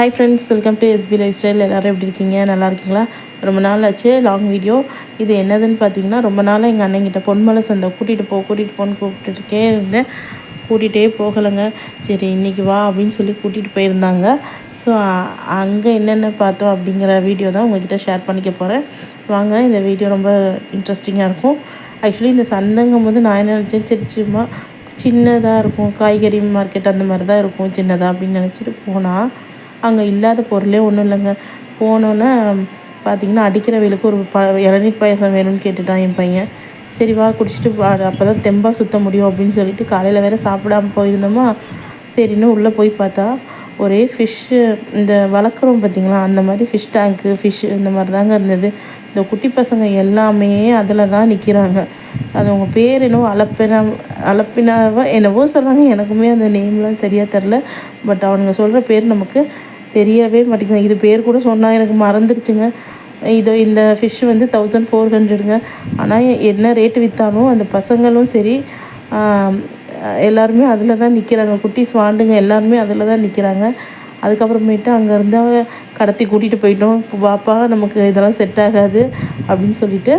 Hi friends welcome to SP lifestyle எல்லோரும் எப்படி இருக்கீங்க? நல்லா இருக்கீங்களா? ரொம்ப நாள் ஆச்சு லாங் வீடியோ இது என்னதுன்னு பார்த்தீங்கன்னா ரொம்ப நாளாக எங்கள் அண்ணங்கிட்ட பொன்மலை சந்தை கூட்டிகிட்டு போ கூட்டிகிட்டு போன்னு கூப்பிட்டுருக்கே இருந்தேன். கூட்டிகிட்டே போகலைங்க. சரி இன்றைக்கி வா அப்படின்னு சொல்லி கூட்டிகிட்டு போயிருந்தாங்க. ஸோ அங்கே என்னென்ன பார்த்தோம் அப்படிங்கிற வீடியோ தான் உங்ககிட்ட ஷேர் பண்ணிக்க போகிறேன் வாங்க இந்த வீடியோ ரொம்ப இன்ட்ரெஸ்டிங்காக இருக்கும். ஆக்சுவலி இந்த சந்தைங்கும் போது நான் என்ன நினச்சேன்? சரி சும்மா சின்னதாக இருக்கும். காய்கறி மார்க்கெட் அந்த மாதிரி தான் இருக்கும் சின்னதாக அப்படின்னு நினச்சிட்டு போனால் அங்கே இல்லாத பொருளே ஒன்றும் இல்லைங்க. போனோன்னே பார்த்திங்கன்னா அடிக்கிற வெயிலுக்கு ஒரு ப இளநீர் பாயசம் வேணும்னு கேட்டுட்டான் என் பையன். சரி வா குடிச்சிட்டு அப்போ தான் தெம்பாக சுற்ற முடியும் அப்படின்னு சொல்லிட்டு காலையில் வேறு சாப்பிடாம போயிருந்தோமா. சரின்னு உள்ளே போய் பார்த்தா ஒரே ஃபிஷ்ஷு இந்த வளர்க்குறோம் பார்த்திங்களா அந்த மாதிரி ஃபிஷ் டேங்க்கு ஃபிஷ்ஷு இந்த மாதிரி தாங்க இருந்தது. இந்த குட்டி பசங்க எல்லாமே அதில் தான் நிற்கிறாங்க அது அவங்க பேர் என்னவோ அலப்பினா அலப்பினாவோ என்னவோ சொல்கிறாங்க எனக்குமே அந்த நேம்லாம் சரியாக தெரில பட் அவனுங்க சொல்கிற பேர் நமக்கு தெரியவே மாட்டேங்குது. இது பேர் கூட சொன்னால் எனக்கு மறந்துருச்சுங்க. இதோ இந்த ஃபிஷ் வந்து தௌசண்ட் ஃபோர் ஹண்ட்ரடுங்க ஆனால் என்ன ரேட்டு விற்றாலும் அந்த பசங்களும் சரி எல்லாருமே அதில் தான் நிற்கிறாங்க குட்டிஸ் வாண்டுங்க எல்லாருமே அதில் தான் நிற்கிறாங்க அதுக்கப்புறமேட்டு அங்கேருந்து கடத்தி கூட்டிகிட்டு போயிட்டோம். பாப்பா நமக்கு இதெல்லாம் செட் ஆகாது அப்படின்னு சொல்லிட்டு.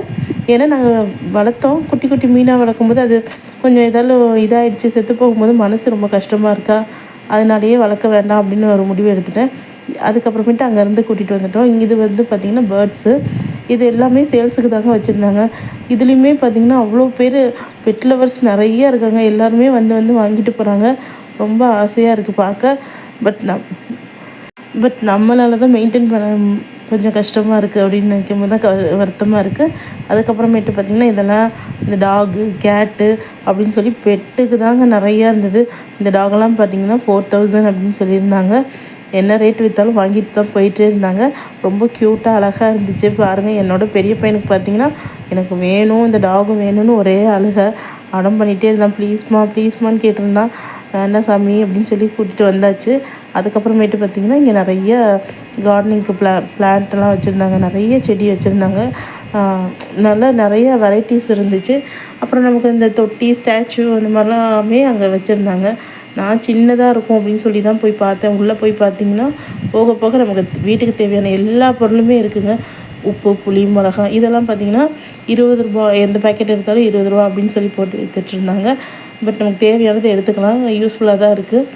ஏன்னா நாங்கள் வளர்த்தோம். குட்டி குட்டி மீனாக வளர்க்கும்போது அது கொஞ்சம் ஏதாலும் இதாகிடுச்சு செத்து போகும்போது மனசு ரொம்ப கஷ்டமாக இருக்கா? அதனாலேயே வளர்க்க வேண்டாம் அப்படின்னு ஒரு முடிவு எடுத்துட்டேன். அதுக்கப்புறமேட்டு அங்கேருந்து கூட்டிகிட்டு வந்துட்டோம். இது வந்து பார்த்திங்கன்னா பேர்ட்ஸு இது எல்லாமே சேல்ஸுக்கு தாங்க வச்சுருந்தாங்க. இதுலேயுமே பார்த்திங்கன்னா அவ்வளோ பேர் பெட் லவர்ஸ் நிறைய இருக்காங்க. எல்லாருமே வந்து வந்து வாங்கிட்டு போகிறாங்க ரொம்ப ஆசையாக இருக்குது பார்க்க. பட் நம் பட் நம்மளால் தான் மெயின்டைன் பண்ண கொஞ்சம் கஷ்டமாக இருக்குது அப்படின்னு நினைக்கும் போது தான் க வருத்தமாக இருக்குது அதுக்கப்புறமேட்டு பார்த்திங்கன்னா இதெல்லாம் இந்த டாகு கேட்டு அப்படின்னு சொல்லி பெட்டுக்கு தாங்க நிறையா இருந்தது. இந்த டாகெல்லாம் பார்த்திங்கன்னா ஃபோர் தௌசண்ட் அப்படின்னு சொல்லியிருந்தாங்க. என்ன ரேட் விற்றாலும் வாங்கிட்டு தான் போயிட்டே இருந்தாங்க. ரொம்ப க்யூட்டாக அழகாக இருந்துச்சு. பாருங்கள் என்னோடய பெரிய பையனுக்கு பார்த்தீங்கன்னா எனக்கு வேணும் இந்த டாகும் வேணும்னு ஒரே அழுக. அடம் பண்ணிகிட்டே இருந்தான். ப்ளீஸ்மா ப்ளீஸ்மான்னு கேட்டிருந்தான். வேண்டாம் சாமி அப்படின்னு சொல்லி கூட்டிகிட்டு வந்தாச்சு. அதுக்கப்புறமேட்டு பார்த்திங்கன்னா இங்கே நிறைய கார்டனிங்க்கு பிளா பிளான்ட்லாம் வச்சுருந்தாங்க. நிறைய செடி வச்சுருந்தாங்க. நல்லா நிறைய வெரைட்டிஸ் இருந்துச்சு. அப்புறம் நமக்கு இந்த தொட்டி ஸ்டாச்சு அந்த மாதிரிலாமே அங்கே வச்சுருந்தாங்க. நான் சின்னதாக இருக்கும் அப்படின்னு சொல்லி தான் போய் பார்த்தேன். உள்ளே போய் பார்த்தீங்கன்னா போக போக நமக்கு வீட்டுக்கு தேவையான எல்லா பொருளுமே இருக்குதுங்க உப்பு புளி மிளகா இதெல்லாம் பார்த்திங்கன்னா இருபது ரூபா எந்த பேக்கெட் எடுத்தாலும் இருபது ரூபா அப்படின்னு சொல்லி போட்டு விற்றுட்ருந்தாங்க பட் நமக்கு தேவையானதை எடுத்துக்கலாம். யூஸ்ஃபுல்லாக தான் இருக்குது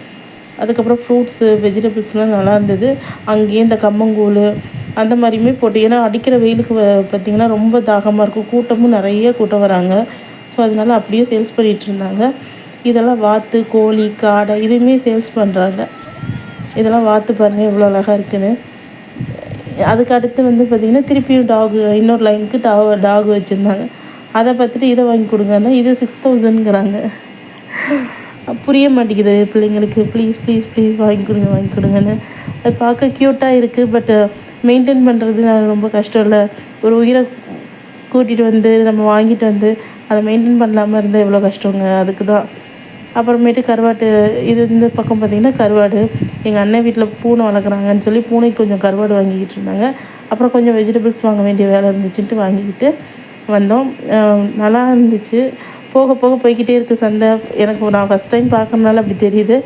அதுக்கப்புறம் ஃப்ரூட்ஸு வெஜிடபிள்ஸ்லாம் நல்லா இருந்தது. அங்கேயே இந்த கம்மங்கூழ் அந்த மாதிரியுமே போட்டு ஏன்னா அடிக்கிற வெயிலுக்கு பார்த்திங்கன்னா ரொம்ப தாகமாக இருக்கும். கூட்டமும் நிறைய கூட்டம் வராங்க. ஸோ அதனால் அப்படியே சேல்ஸ் பண்ணிகிட்டு இருந்தாங்க. இதெல்லாம் வாத்து கோழி காடை இதுவுமே சேல்ஸ் பண்ணுறாங்க இதெல்லாம் வாத்து பாருங்கள் எவ்வளோ அழகாக இருக்குன்னு. அதுக்கு அடுத்து வந்து பார்த்திங்கன்னா திருப்பியும் டாகு இன்னொரு லைனுக்கு டா டாக் வச்சுருந்தாங்க. அதை பார்த்துட்டு இதை வாங்கி கொடுங்கன்னா இது சிக்ஸ் தௌசண்ட்ங்கிறாங்க புரிய மாட்டேங்குது பிள்ளைங்களுக்கு ப்ளீஸ் ப்ளீஸ் ப்ளீஸ் வாங்கி கொடுங்க வாங்கி கொடுங்கன்னு. அது பார்க்க க்யூட்டாக இருக்குது பட் மெயின்டைன் பண்ணுறது ரொம்ப கஷ்டம் இல்லை. ஒரு உயிரை கூட்டிகிட்டு வந்து நம்ம வாங்கிட்டு வந்து அதை மெயின்டைன் பண்ணாமல் இருந்தால் எவ்வளோ கஷ்டங்க அதுக்கு தான் அப்புறமேட்டு கருவாட்டு இது இந்த பக்கம் பார்த்திங்கன்னா கருவாடு. எங்கள் அண்ணன் வீட்டில் பூனை வளர்க்குறாங்கன்னு சொல்லி பூனைக்கு கொஞ்சம் கருவாடு வாங்கிக்கிட்டு இருந்தாங்க. அப்புறம் கொஞ்சம் வெஜிடபிள்ஸ் வாங்க வேண்டிய வேலை இருந்துச்சுன்ட்டு வாங்கிக்கிட்டு வந்தோம். நல்லா இருந்துச்சு. போக போக போய்கிட்டே இருக்குது சந்தை. எனக்கு நான் ஃபஸ்ட் டைம் பார்க்கறனால அப்படி தெரியுது.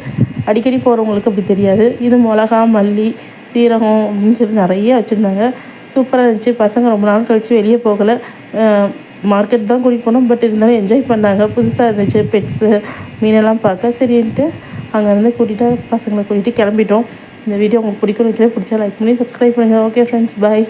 அடிக்கடி போகிறவங்களுக்கு அப்படி தெரியாது. இது மிளகா மல்லி சீரகம் அப்படின்னு சொல்லி நிறைய வச்சுருந்தாங்க. சூப்பராக இருந்துச்சு. பசங்க ரொம்ப நாள் கழித்து வெளியே போகலை. மார்க்கெட் தான் கூட்டிகிட்டு போனோம். பட் இருந்தாலும் என்ஜாய் பண்ணாங்க. புதுசாக இருந்துச்சு. பெட்ஸு மீனெல்லாம் பார்க்க. சரின்ட்டு அங்கேருந்து கூட்டிகிட்டு பசங்களை கூட்டிகிட்டு கிளம்பிட்டோம். இந்த வீடியோ உங்களுக்கு பிடிக்கும் பிடிச்சா லைக் பண்ணி சப்ஸ்கிரைப் பண்ணுங்கள் ஓகே ஃப்ரெண்ட்ஸ் பாய்